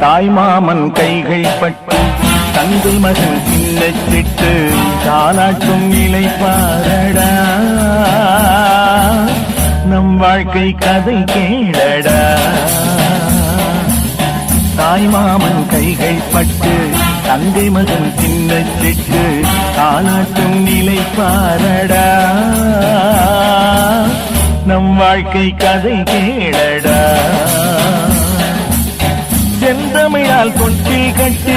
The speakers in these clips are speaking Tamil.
தாய்மாமன் கைகள் பட்டு தந்தை மகன் சின்ன சிட்டு தாலாட்டும் பாரடா நம் வாழ்க்கை கதை கேளடா. தாய்மாமன் கைகள் பட்டு தந்தை மகன் சின்ன சிட்டு தாலாட்டும் நிலை பாரடா நம் வாழ்க்கை கதை கேளடா. செந்தமிழால் தொட்டில் கட்டி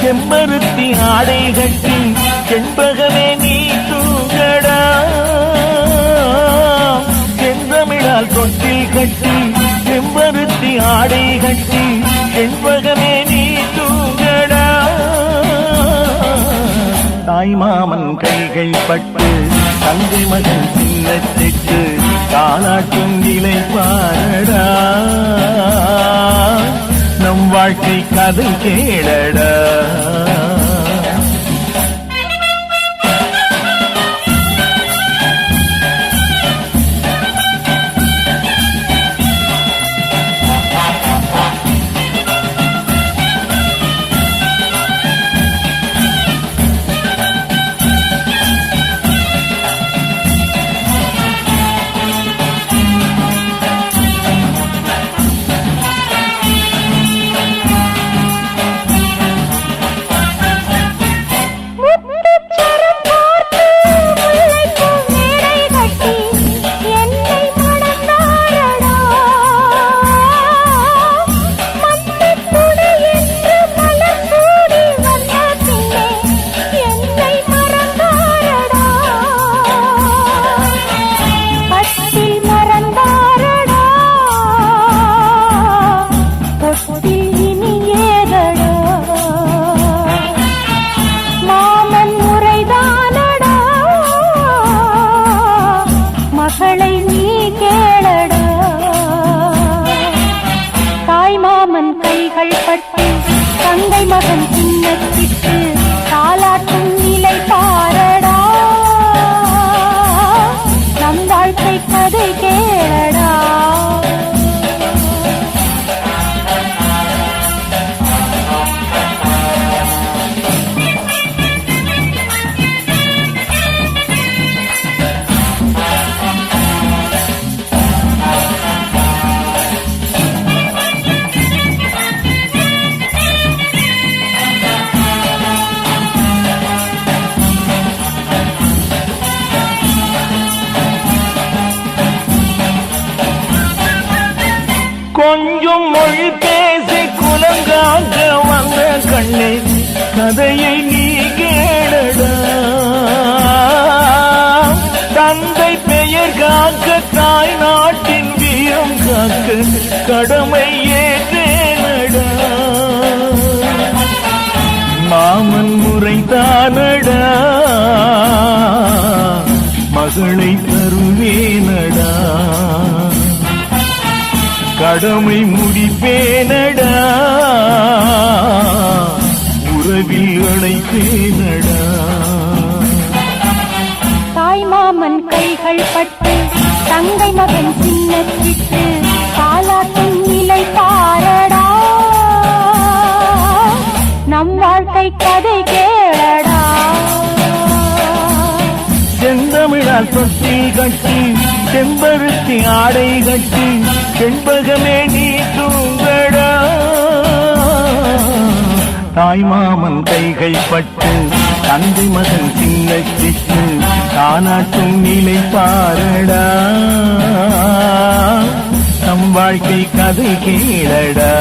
செம்பருத்தி ஆடை கட்டி செண்பகமே நீ தூங்கடா. செந்தமிழால் தொட்டில் கட்டி செம்பருத்தி ஆடை கட்டி செண்பகமே நீ தூங்கடா. தாய் மாமன் கைகள் பட்டு தந்தை மகன் சின்னத்திட்டு காலாட்டும் தாளாட்டும் இலை பாரடா. வாழ்க்கை கதை கேளடா. கொஞ்சம் மொழி பேசி குலங்காக வந்த கண்ணே கதையை நீ கேளடா. தந்தை பெயர் காக்க தாய் நாட்டின் வீரம் காக்க கடமை கடமை முடிப்பேனடா. உறவில் அழைப்பேனடா தாய் மாமன் கைகள் பட்டு தங்கை மகன் சின்னத்திட்டு காலாட்டும் நிலை பாரடா. நம் வாழ்க்கை கதை கேளடா. செந்தமிழால் தொட்டில் கட்டி செம்பருத்தி ஆடை கட்டி செண்பகமே நீ தூங்கடா. தாய்மாமன் கைகள் பட்டு தந்தை மகன் சின்ன சிட்டு தானாட்டும் நிலை பாரடா. நம் வாழ்க்கை கதை கேளடா.